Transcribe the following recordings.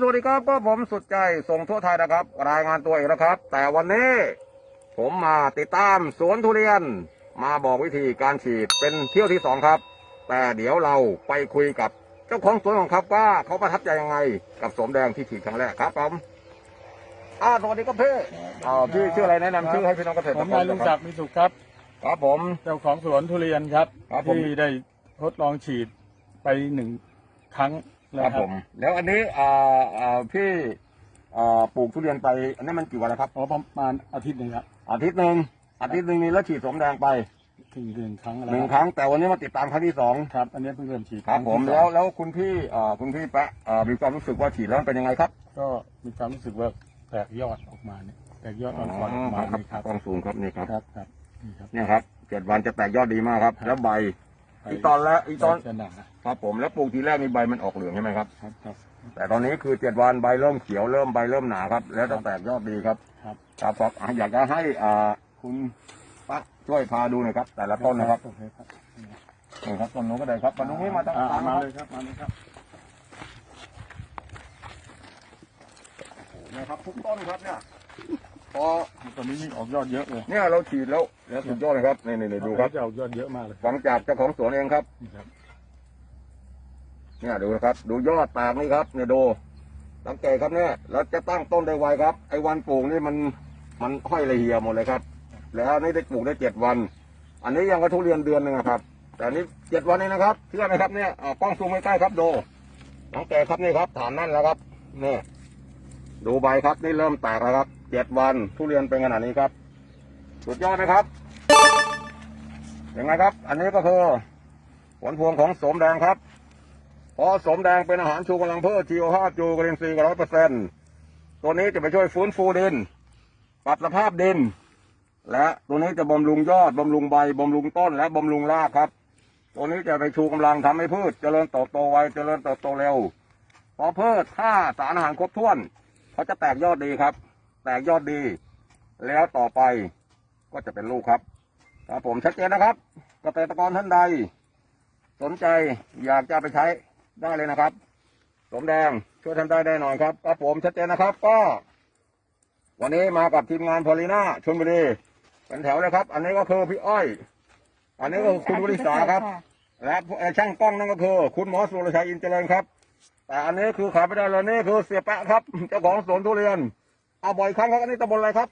สวัสดีครับก็ผมสุดใจส่งทั่วไทยนะครับ รายงานตัวอีกแล้วครับ แต่วันนี้ ผมมาติดตามสวนทุเรียน มาบอกวิธีการฉีดเป็นเที่ยวที่สองครับ แต่เดี๋ยวเราไปคุยกับเจ้าของสวนของครับว่าเขาประทับใจยังไงกับสมแดงที่ฉีดครั้งแรกครับผมอ่าสวัสดีครับพี่อ่าพี่ชื่ออะไรแนะนำชื่อให้พี่น้องเกษตรผกมรนายลุงศักดิ์มีสุขครับ ครับผมเจ้าของสวนทุเรียนครับครับผมที่ได้ทดลองฉีดไปหนึ่งครั้ง คแล้วรับครัผบมแล้วอันนี้อ่าอ่าพี่อ่าปลูกทุเรียนไป อันนี้มันกี่วันแล้วครับ อ๋อประมาณอาทิตย์หนึ่งครับอาทิตย์หนึ่งอาทิตย์หนึ่งนี่แล้วฉีดสมแดงไปถึงหนึ่งครั้งแล้วหนึ่งครั้งแต่วันนี้มาติดตามครั้งที่สองครับ อันนี้เพิ่งเริ่มฉีดครับผมงที่สแล้อวงแล้วคุณพี่อ่าคุณพี่แปะอ่ามีความรู้สึกว่าฉีดแล้วมันเป็นยังไงครับก็มีความรู้สึกว่าแตกยอดออกมาเนี่ยแตกยอดอ่อนๆออกมาเลยครับกล้องสูงครับนี่ครับครับครับนี่ครับ เนี่ยครับเจ็ดวันจะแตกยอดดีมากครับ ครับ แล้วใบ อีกตอนแล้วอีกตอนจะหนาครับผมแล้วปลูกทีแรกนี่ใบมันออกเหลืองใช่ไหมครับครับครับ แต่ตอนนี้คือเจ็ดวันใบเริ่มเขียวเริ่มใบเริ่มหนาครับ แล้วจะแตกยอดดีครับครับครับครับอะอยากจะให้อ่าคุณปะช่วยพาดูหน่อยครับ แต่ละต้นนะครับโอเคครับนี่ครับต้นนู้นก็ได้ครับต้นนู้นนี่มาตั้งอ่าตามมามาเลยครับมาเลยครับเนี่ยครับทุกต้นครับเนี่ย พอตอนนี้นี่ออกยอดเยอะเลยเนี่ยเราฉีดแล้วแล้วสุดยอดเลยครับนี่นี่นี่ดูครับจะออกยอดเยอะมากเลยฟังจากเจ้าของสวนเองครับนี่ครับเนี่ยดูนะครับ ดูยอดแตกนี่ครับ เนี่ยดูสังเกตครับเนี่ยเราจะตั้งต้นได้ไวครับ ไอ้วันปลูกนี่มันมันห้อยละเหียหมดเลยครับ แล้วนี่ได้ปลูกได้เจ็ดวัน อันนี้ยังกระทุเรียนเดือนหนึ่งอะครับ แต่อันนี้เจ็ดวันเองนะครับเชื่อไหมครับเนี่ยอ่ากล้องซูมใกล้ๆครับดูสังเกตครับนี่ครับฐานนั่นแล้วครับนี่ดูใบครับนี่เริ่มแตกแล้วครับ เจ็ดวันทุเรียนเป็นขนาดนี้ครับ สุดยอดไหมครับยังไงครับ อันนี้ก็คือผลพวงของสมแดงครับพอสมแดงเป็นอาหารชูกำลังเพิ่มชีวภาพจูกรินทรีร้อยเปอร์เซ็นตัวนี้จะไปช่วยฟื้นฟูดิน ปรับสภาพดิน และตัวนี้จะบำรุงยอดบำรุงใบบำรุงต้นและบำรุงรากครับ ตัวนี้จะไปชูกำลังทำให้พืชเจริญเติบโตไวเจริญเติบโตเร็วพอพืชถ้าสารอาหารครบถ้วนเขาจะแตกยอดดีครับ แตกยอดดี แล้วต่อไปก็จะเป็นลูกครับครับผมชัดเจนนะครับเกษตรกรท่านใด สนใจอยากจะไปใช้ได้เลยนะครับ สมแดงช่วยทำได้แน่นอนครับครับผมชัดเจนนะครับ ก็ วันนี้มากับทีมงานพอลีน่าชลบุรีเป็นแถวเลยครับ อันนี้ก็คือพี่อ้อย อันนี้ก็คือคุณบริษาครับ และช่างกล้องนั่นก็คือ คุณหมอสุรชัยอินเจริญครับ แต่อันนี้คือขาดไม่ได้เลยนี่คือเสียแปะครับเจ้าของสวนทุเรียน เอาบ่อยครั้งครับอันนี้ตำบลอะไรครับ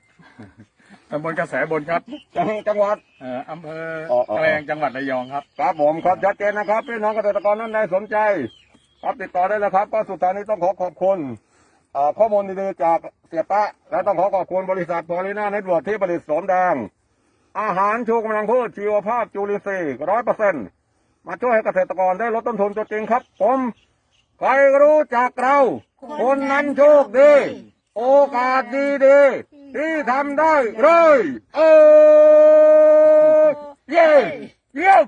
ตำบลกระแสบนครับจังหวัดเอ่ออำเภออ๋ออ๋อแกลงจังหวัดระยองครับ ครับผมครับชัดเจนนะครับพี่น้องเกษตรกรท่านใดสนใจ ครับติดต่อได้เลยครับ ก็สุดท้ายนี้ต้องขอขอบคุณเอ่อข้อมูลดีๆจากเสียแปะ และต้องขอขอบคุณบริษัทพอลิน่าเน็ตเวิร์กที่ผลิตสมแดง อาหารชูกำลังพืชชีวภาพจุลินทรีย์ร้อยเปอร์เซ็นต์มาช่วยให้เกษตรกรได้ลดต้นทุนตัวจริงครับ ผม ใครรู้จักเรา คนนั้นโชคดี โอกาสดีดีๆที่ทำได้เลยเออเย้เยี่ยม